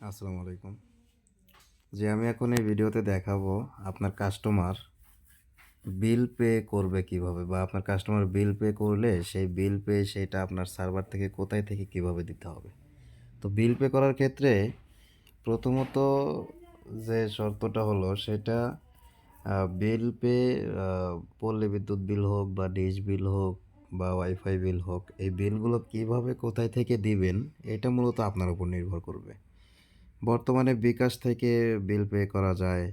আসসালামু আলাইকুম। যে আমি এখন এই ভিডিওতে দেখাবো আপনার কাস্টমার বিল পে করবে কীভাবে বা আপনার কাস্টমার বিল পে করলে সেই বিল পে সেটা আপনার সার্ভার থেকে কোথায় থেকে কীভাবে দিতে হবে। তো বিল পে করার ক্ষেত্রে প্রথমত যে শর্তটা হলো সেটা বিল পে পল্লী বিদ্যুৎ বিল হোক বা ডিশ বিল হোক বা ওয়াইফাই বিল হোক, এই বিলগুলো কীভাবে কোথায় থেকে দিবেন, এটা মূলত আপনার উপর নির্ভর করবে। বর্তমানে বিকাশ থেকে বিল পে করা যায়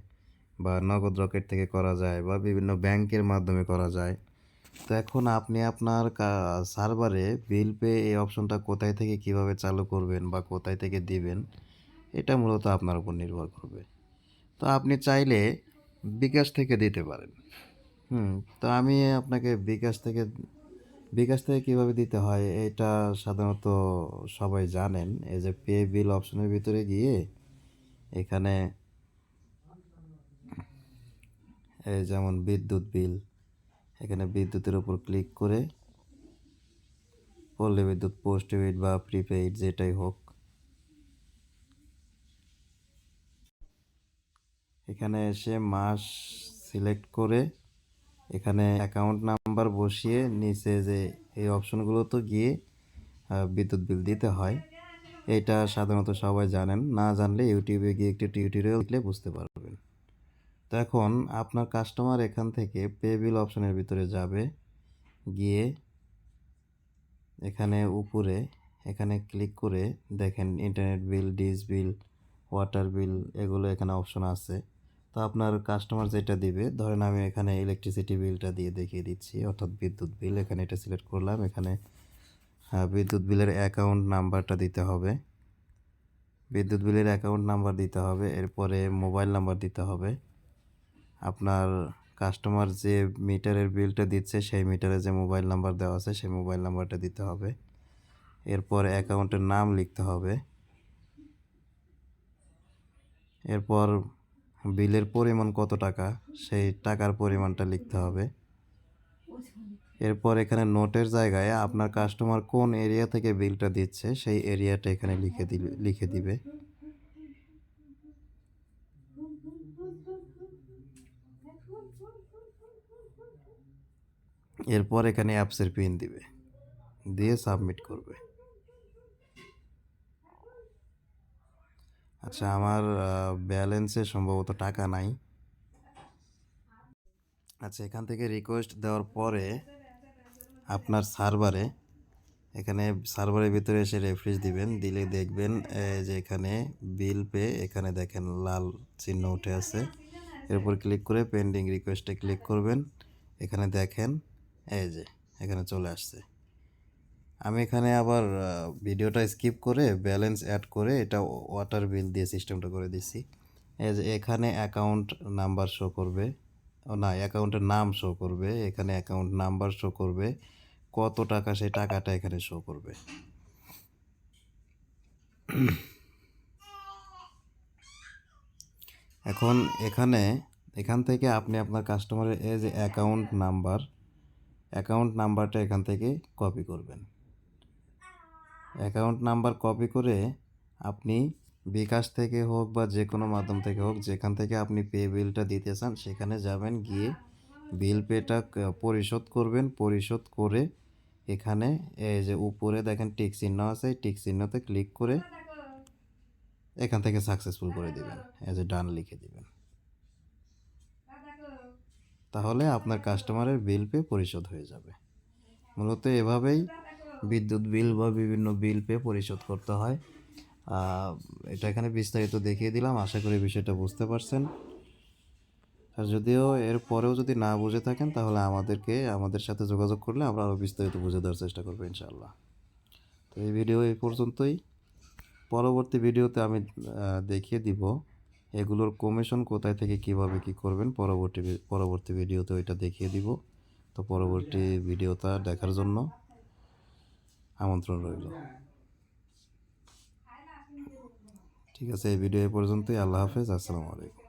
বা নগদ রকেট থেকে করা যায় বা বিভিন্ন ব্যাংকের মাধ্যমে করা যায়। তো এখন আপনি আপনার সার্ভারে বিল পে এই অপশনটা কোথায় থেকে কীভাবে চালু করবেন বা কোথায় থেকে দিবেন, এটা মূলত আপনার উপর নির্ভর করবে। তো আপনি চাইলে বিকাশ থেকে দিতে পারেন। হুম, তো আমি আপনাকে বিকাশ থেকে বিকাশ থেকে কীভাবে দিতে হয়, এটা সাধারণত সবাই জানেন। এই যে পে বিল অপশনের ভিতরে গিয়ে এখানে এই যেমন বিদ্যুৎ বিল এখানে বিদ্যুতের উপর ক্লিক করে পল্লী বিদ্যুৎ পোস্ট পেইড বা প্রিপেইড যেটাই হোক। এখানে এসে মাস সিলেক্ট করে এখানে অ্যাকাউন্ট নাম্বার বসিয়ে নিচে যে এই অপশনগুলো তো গিয়ে বিদ্যুৎ বিল দিতে হয়। এটা সাধারণত সবাই জানেন। না জানলে ইউটিউবে গিয়ে একটি টিউটোরিয়াল দেখলে বুঝতে পারবেন। তো এখন আপনার কাস্টমার এখান থেকে পে বিল অপশনের ভিতরে যাবে। গিয়ে এখানে উপরে, এখানে ক্লিক করে দেখেন internet bill dish bill water bill এগুলো এখানে অপশন আছে। তো আপনার কাস্টমার যেটা দিবে, ধরেন আমি এখানে ইলেকট্রিসিটি বিলটা দিয়ে দেখিয়ে দিচ্ছি, অর্থাৎ বিদ্যুৎ বিল এখানে এটা সিলেক্ট করলাম, এখানে বিদ্যুৎ বিলের অ্যাকাউন্ট নাম্বারটা দিতে হবে। বিদ্যুৎ বিলের অ্যাকাউন্ট নাম্বার দিতে হবে, এরপরে মোবাইল নাম্বার দিতে হবে। আপনার কাস্টমার যে মিটারের বিলটা দিচ্ছে, সেই মিটারে যে মোবাইল নাম্বার দেওয়া আছে, সেই মোবাইল নাম্বারটা দিতে হবে। এরপর অ্যাকাউন্টের নাম লিখতে হবে। এরপর বিলের পরিমাণ কত টাকা, সেই টাকার পরিমাণটা লিখতে হবে। এরপর এখানে নোটের জায়গায় আপনার কাস্টমার কোন এরিয়া থেকে বিলটা দিচ্ছে, সেই এরিয়াটা এখানে লিখে দিবে লিখে দিবে। এরপর এখানে অ্যাপসের পিন দিবে, দিয়ে সাবমিট করবে। আচ্ছা আমার ব্যালেন্সে সম্ভবত টাকা নাই। আচ্ছা এখান থেকে রিকোয়েস্ট দেওয়ার পরে আপনার সার্ভারে এখানে সার্ভারের ভিতরে এসে রেফ্রিজ দিবেন। দিলে দেখবেন যে এখানে বিল পে এখানে দেখেন লাল চিহ্ন উঠে আছে। এরপর ক্লিক করে পেন্ডিং রিকোয়েস্টে ক্লিক করবেন। এখানে দেখেন, এই যে, এখানে চলে আসছে। আমি এখানে আবার ভিডিওটা স্কিপ করে ব্যালেন্স অ্যাড করে এটা ওয়াটার বিল দিয়ে সিস্টেমটা করে দিছি এখানে অ্যাকাউন্ট নাম্বার শো করবে। না অ্যাকাউন্টের নাম শো করবে। এখানে অ্যাকাউন্ট নাম্বার শো করবে। কত টাকা সেই টাকাটা এখানে শো করবে। এখন এখানে, এখান থেকে আপনি আপনার কাস্টমারের যে অ্যাকাউন্ট নাম্বার অ্যাকাউন্ট নাম্বারটা এখান থেকে কপি করবেন। অ্যাকাউন্ট নাম্বার কপি করে আপনি বিকাশ থেকে হোক বা যে কোনো মাধ্যম থেকে হোক, যেখান থেকে আপনি পে বিলটা দিতে চান, সেখানে যাবেন, গিয়ে বিল পেটা পরিশোধ করবেন। পরিশোধ করে এখানে এই যে উপরে দেখেন টিক চিহ্ন আছে টিক চিহ্নতে ক্লিক করে এখান থেকে সাকসেসফুল করে দিবেন। এই যে ডান লিখে দিবেন। তাহলে আপনার কাস্টমারের বিল পে পরিশোধ হয়ে যাবে। মূলত এভাবেই বিদ্যুৎ বিল বা বিভিন্ন বিল পে পরিশোধ করতে হয়। এটা এখানে বিস্তারিত দেখিয়ে দিলাম, আশা করি বিষয়টা বুঝতে পারছেন। আর যদিও এর পরেও যদি না বুঝে থাকেন, তাহলে আমাদেরকে, আমাদের সাথে যোগাযোগ করলে আমরা আরও বিস্তারিত বুঝে দেওয়ার চেষ্টা করব ইনশাআল্লাহ। তো এই ভিডিও এই পর্যন্তই। পরবর্তী ভিডিওতে আমি দেখিয়ে দিব এগুলোর কমিশন কোথায় থেকে কীভাবে কি করবেন। পরবর্তী পরবর্তী ভিডিওতে ওইটা দেখিয়ে দিব। তো পরবর্তী ভিডিওটা দেখার জন্য আমন্ত্রণ রইল। ঠিক আছে এই ভিডিও এ পর্যন্তই। আল্লাহ হাফেজ আসসালামু আলাইকুম।